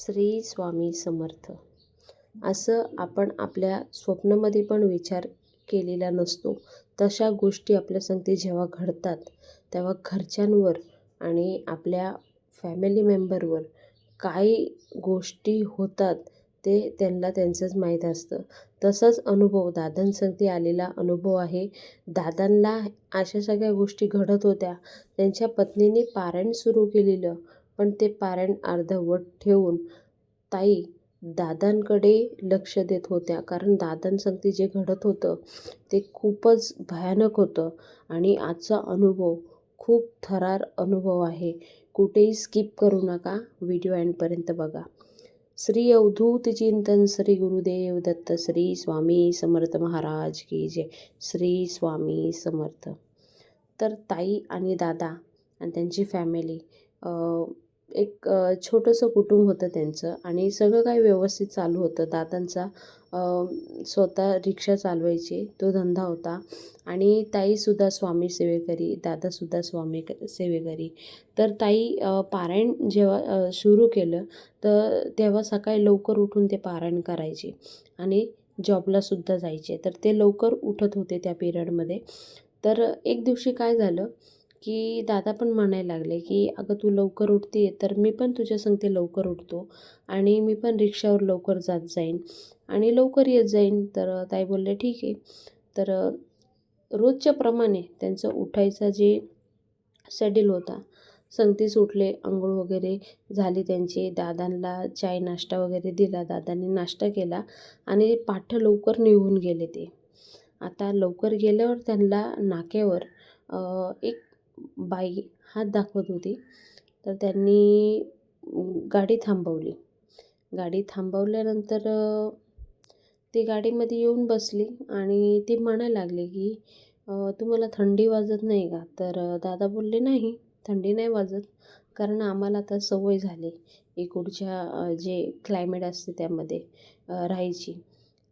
श्री स्वामी समर्थ. असं आपण आपल्या स्वप्नामध्ये पण विचार केलेला नसतो. तशा गोष्टी आपल्या संगती जेव्हा घडतात तेव्हा घरच्यांवर आणि आपल्या फॅमिली मेंबरवर काय गोष्टी होतात ते त्यांना त्यांचंच माहीत असतं. तसंच अनुभव दादांसंगती आलेला अनुभव आहे. दादांना अशा सगळ्या गोष्टी घडत होत्या. त्यांच्या पत्नीने पारायण सुरू केलेलं. पण ते पारायण अर्धवट ठेवून ताई दादांकडे लक्ष देत होत्या. कारण दादांसंगती जे घडत होतं ते खूपच भयानक होतं आणि आजचा अनुभव खूप थरार अनुभव आहे. कुठेही स्किप करू नका व्हिडिओ एंडपर्यंत बघा. श्री अवधूत चिंतन श्री गुरुदेव दत्त श्री स्वामी समर्थ महाराज की जय. श्री स्वामी समर्थ. तर ताई आणि दादा आणि त्यांची फॅमिली एक छोटंसं कुटुंब होतं त्यांचं आणि सगळं काही व्यवस्थित चालू होतं. दादांचा स्वतः रिक्षा चालवायचे तो धंदा होता आणि ताईसुद्धा स्वामी सेवेकरी दादासुद्धा स्वामी सेवेकरी. तर ताई पारायण जेव्हा सुरू केलं तर तेव्हा सकाळी लवकर उठून ते पारायण करायचे आणि जॉबलासुद्धा जायचे. तर ते लवकर उठत होते त्या पिरियडमध्ये. तर एक दिवशी काय झालं की दादा पण म्हणायला लागले की अगं तू लवकर उठते तर मी पण तुझ्या संगते लवकर उठतो आणि मी पण रिक्षावर लवकर जात जाईन आणि लवकर येत जाईन. तर ताई बोलले ठीक आहे. तर रोजच्या प्रमाणे त्यांचं उठायचा जे शेड्यूल होता संगतीच उठले आंघोळ वगैरे झाली त्यांची दादांना चाय नाश्ता वगैरे दिला दादांनी नाश्ता केला आणि पाठ लवकर निघून गेले ते. आता लवकर गेल्यावर त्यांना नाक्यावर एक बाई हात दाखवत होती. तर त्यांनी गाडी थांबवली. गाडी थांबवल्यानंतर ती गाडीमध्ये येऊन बसली आणि ती म्हणायला लागली की तुम्हाला थंडी वाजत नाही का? तर दादा बोलले नाही थंडी नाही वाजत. कारण आम्हाला आता सवय झाली इकडच्या जे क्लायमेट असते त्यामध्ये राहायची.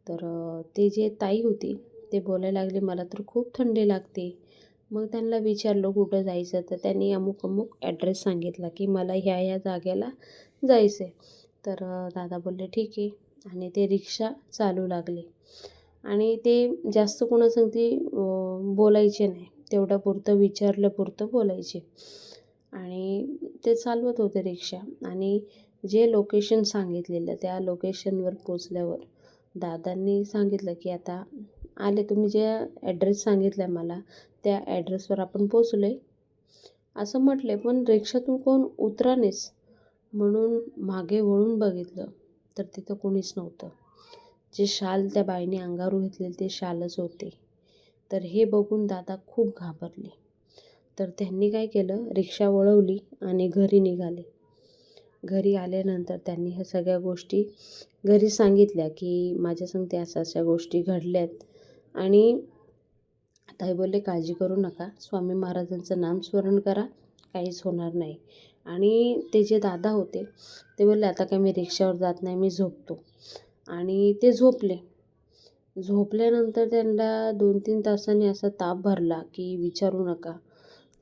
तर ते जे ताई होती ते बोलायला लागले मला तर खूप थंडी लागते. मग त्यांना विचारलं कुठं जायचं तर त्यांनी अमुक अमुक ॲड्रेस सांगितला की मला ह्या ह्या जागेला जायचं आहे तर दादा बोलले ठीक आहे. आणि ते रिक्षा चालू लागले. आणि ते जास्त कोणासंगती बोलायचे नाही. तेवढ्यापुरतं विचारल्यापुरतं बोलायचे. आणि ते चालवत होते रिक्षा. आणि जे लोकेशन सांगितलेलं त्या लोकेशनवर पोचल्यावर दादांनी सांगितलं की आता आले. तुम्ही जे ॲड्रेस सांगितला आहे मला त्या ॲड्रेसवर आपण पोचलो आहे असं म्हटले पण रिक्षातून कोण उतरानेच म्हणून मागे वळून बघितलं तर तिथं कोणीच नव्हतं. जे शाल त्या बाईने अंगावर घेतलेले ते शालच होते. तर हे बघून दादा खूप घाबरले. तर त्यांनी काय केलं रिक्षा वळवली आणि घरी निघाले. घरी आल्यानंतर त्यांनी ह्या सगळ्या गोष्टी घरी सांगितल्या की माझ्या त्या अशा अशा गोष्टी घडल्यात. आणि ताई बोलले काळजी करू नका. स्वामी महाराजांचं नाम स्मरण करा. काहीच होणार नाही. आणि ते जे दादा होते ते बोलले आता काय मी रिक्षावर जात नाही मी झोपतो. आणि ते झोपले. झोपल्यानंतर त्यांना दोन तीन तासांनी असा ताप भरला की विचारू नका.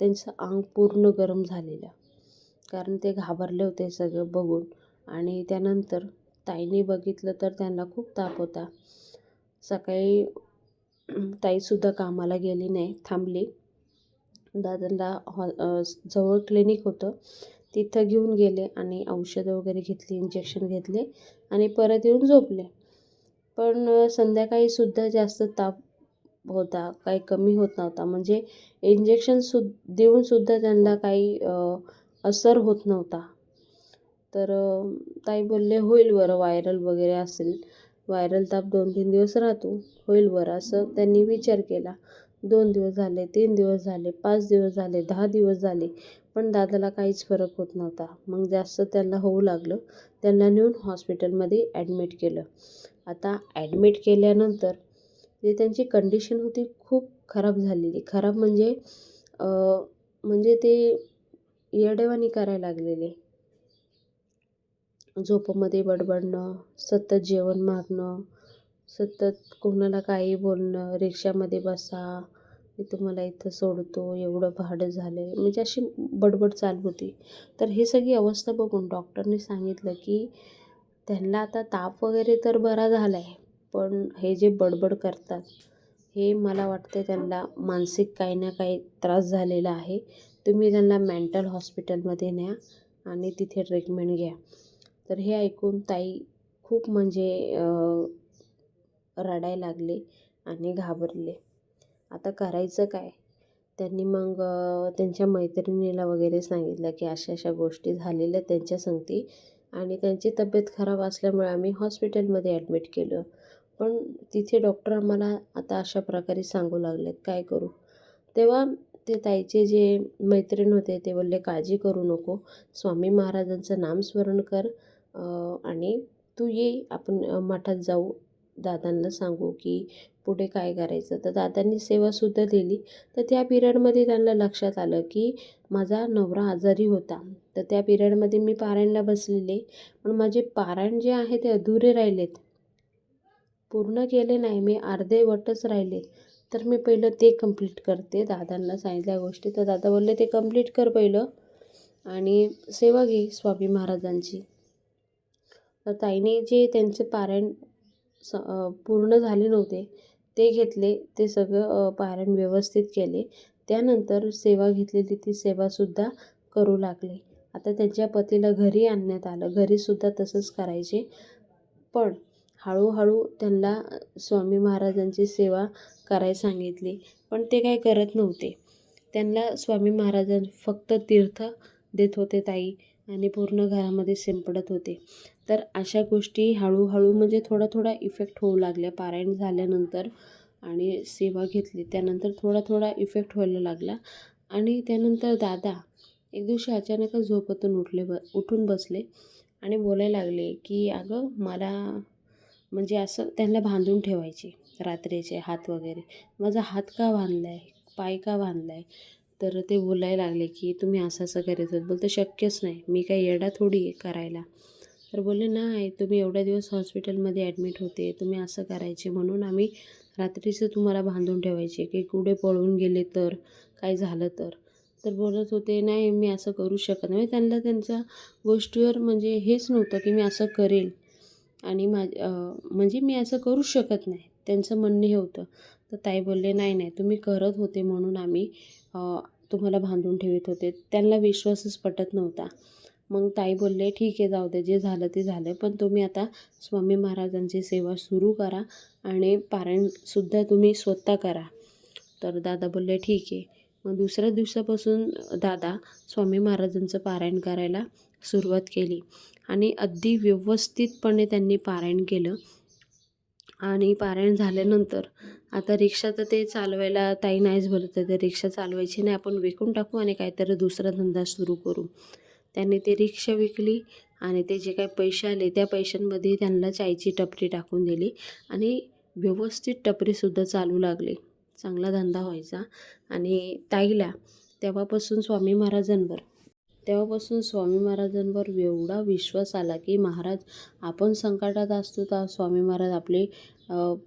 त्यांचं अंग पूर्ण गरम झालेलं. कारण ते घाबरले होते सगळं बघून. आणि त्यानंतर ताईने बघितलं तर त्यांना खूप ताप होता. सकाळी ताईसुद्धा कामाला गेली नाही थांबली. दादांना हॉ जवळ क्लिनिक होतं. तिथं घेऊन गेले आणि औषधं वगैरे घेतली इंजेक्शन घेतले आणि परत येऊन झोपले. पण संध्याकाळीसुद्धा जास्त ताप होता काही कमी होत नव्हता. म्हणजे इंजेक्शन सु देऊनसुद्धा त्यांना काही असर होत नव्हता. तर ताई बोलले होईल बरं व्हायरल वगैरे असेल व्हायरल ताप दोन तीन दिवस राहतो. होईल बरं असं त्यांनी विचार केला. दोन दिवस झाले तीन दिवस झाले पाच दिवस झाले दहा दिवस झाले पण दादाला काहीच फरक होत नव्हता. मग जास्त त्यांना होऊ लागलं. त्यांना नेऊन हॉस्पिटलमध्ये ॲडमिट केलं. आता ॲडमिट केल्यानंतर जे त्यांची कंडिशन होती खूप खराब झालेली. खराब म्हणजे म्हणजे ते येडेवाणी करायला लागलेले. झोपेमध्ये बडबडणं सतत जेवण मागणं सतत कोणाला काही बोलणं रिक्षामध्ये बसा मी तुम्हाला इथं सोडतो एवढं भाडं झालं आहे म्हणजे अशी बडबड चालू होती. तर हे सगळी अवस्था बघून डॉक्टरने सांगितलं की त्यांना आता ताप वगैरे तर बरा झाला आहे पण हे जे बडबड करतात हे मला वाटते त्यांना मानसिक काही ना काही त्रास झालेला आहे. तुम्ही त्यांना मेंटल हॉस्पिटलमध्ये न्या आणि तिथे ट्रीटमेंट घ्या. तर हे ऐकून ताई खूप म्हणजे रडायला लागले आणि घाबरले. आता करायचं काय? त्यांनी मग त्यांच्या मैत्रिणीला वगैरे सांगितलं की अशा अशा गोष्टी झालेल्या त्यांच्या संगती आणि त्यांची तब्येत खराब असल्यामुळे आम्ही हॉस्पिटलमध्ये ॲडमिट केलं. पण तिथे डॉक्टर आम्हाला आता अशा प्रकारे सांगू लागलेत काय करू? तेव्हा ते ताईचे जे मैत्रीण होते ते बोलले काळजी करू नको. स्वामी महाराजांचं नामस्मरण कर आणि तू ये आपण मठात जाऊ. दादांना सांगू की पुढे काय करायचं. तर दादांनी सेवासुद्धा दिली. तर त्या पिरियडमध्ये त्यांना लक्षात आलं की माझा नवरा आजारी होता. तर त्या पिरियडमध्ये मी पारायणला बसलेले. पण माझे पारायण जे आहे ते अधुरे राहिलेत. पूर्ण केले नाही. मी अर्धे वटच राहिले. तर मी पहिलं ते कंप्लीट करते. दादांना सांगितल्या गोष्टी. तर दादा बोलले ते कंप्लीट कर पहिलं आणि सेवा घे स्वामी महाराजांची. तर ताईने जे त्यांचे पारायण स पूर्ण झाले नव्हते ते घेतले ते सगळं पारायण व्यवस्थित केले. त्यानंतर सेवा घेतलेली ती सेवासुद्धा करू लागले. आता त्यांच्या पतीला घरी आणण्यात आलं. घरीसुद्धा तसंच करायचे. पण हळूहळू त्यांना स्वामी महाराजांची सेवा करायला सांगितली. पण ते काय करत नव्हते. त्यांना स्वामी महाराजां फक्त तीर्थ देत होते ताई. आणि पूर्ण घरामध्ये शिंपडत होते. तर अशा गोष्टी हळूहळू म्हणजे थोडा थोडा इफेक्ट होऊ लागल्या. पारायण झाल्यानंतर आणि सेवा घेतली. त्यानंतर थोडा थोडा इफेक्ट व्हायला लागला. आणि त्यानंतर दादा एक दिवशी अचानकच झोपेतून उठले ब उठून बसले आणि बोलायला लागले की अगं मला म्हणजे असं त्यांना बांधून ठेवायचे रात्रीचे हात वगैरे. माझा हात का बांधला आहे पाय का बांधला आहे तर ते बोलायला लागले की तुम्ही असं असं करत होत बोलतं शक्यच नाही. मी काही येडा थोडी आहे करायला. तर बोलले नाही तुम्ही एवढ्या दिवस हॉस्पिटलमध्ये ॲडमिट होते. तुम्ही असं करायचे म्हणून आम्ही रात्रीचं तुम्हाला बांधून ठेवायचे की कुठे पळून गेले तर काय झालं तर. तर बोलत होते नाही मी असं करू शकत नाही. म्हणजे त्यांना त्यांच्या गोष्टीवर म्हणजे हेच नव्हतं की मी असं करेल. आणि मा म्हणजे मी असं करू शकत नाही. त्यांचं म्हणणं हे होतं. तर ताई बोलले नाही नाही तुम्ही करत होते म्हणून आम्ही तुम्हाला बांधून ठेवत होते. त्यांना विश्वासच पटत नव्हता. मग ताई बोलले ठीक आहे जाऊ दे जे झालं ते झालं. पण तुम्ही आता स्वामी महाराजांची सेवा सुरू करा आणि पारायणसुद्धा तुम्ही स्वतः करा. तर दादा बोलले ठीक आहे. मग दुसऱ्या दिवसापासून दादा स्वामी महाराजांचं पारायण करायला सुरुवात केली आणि अगदी व्यवस्थितपणे त्यांनी पारायण केलं. आणि पारायण झाल्यानंतर आता रिक्षा तर ते चालवायला ताई नाहीच बोलत तर रिक्षा चालवायची नाही. आपण विकून टाकू आणि काहीतरी दुसरा धंदा सुरू करू. त्यांनी ते रिक्षा विकली आणि ते जे काही पैसे आले त्या पैशांमध्ये त्यांना चायची टपरी टाकून दिली आणि व्यवस्थित टपरीसुद्धा चालू लागली. चांगला धंदा व्हायचा. आणि ताईला तेव्हापासून स्वामी महाराजांवर तेव्हापासून स्वामी महाराजांवर एवढा विश्वास आला की महाराज आपण संकटात असतो तर स्वामी महाराज आपली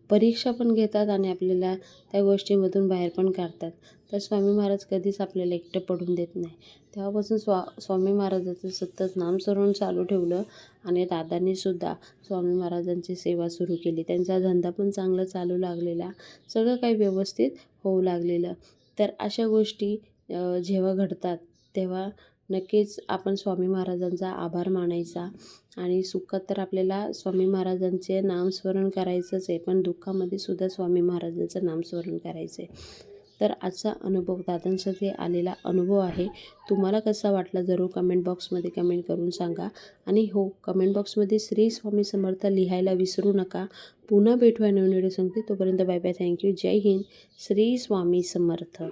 परीक्षा पण घेतात आणि आपल्याला त्या गोष्टीमधून बाहेर पण काढतात. तर स्वामी महाराज कधीच आपल्याला एकटं पडून देत नाही. तेव्हापासून स्वा स्वामी महाराजाचं सतत नामस्मरण चालू ठेवलं आणि दादांनीसुद्धा स्वामी महाराजांची सेवा सुरू केली. त्यांचा धंदा पण चांगला चालू लागलेला. सगळं काही व्यवस्थित होऊ लागलेलं. तर अशा गोष्टी जेव्हा घडतात तेव्हा नक्कीच आपण स्वामी महाराजांचा आभार मानायचा आणि सुखात तर आपल्याला स्वामी महाराजांचे नामस्मरण करायचंच आहे पण दुःखामध्ये सुद्धा स्वामी महाराजांचं नामस्मरण करायचं आहे तर आजचा अनुभव दादांसाठी आलेला अनुभव आहे. तुम्हाला कसा वाटला जरूर कमेंट बॉक्समध्ये कमेंट करून सांगा. आणि हो कमेंट बॉक्समध्ये श्री स्वामी समर्थ लिहायला विसरू नका. पुन्हा भेटूया नवीन व्हिडिओ सांगते तोपर्यंत bye bye thank you Jai Hind. Shri Swami Samarth.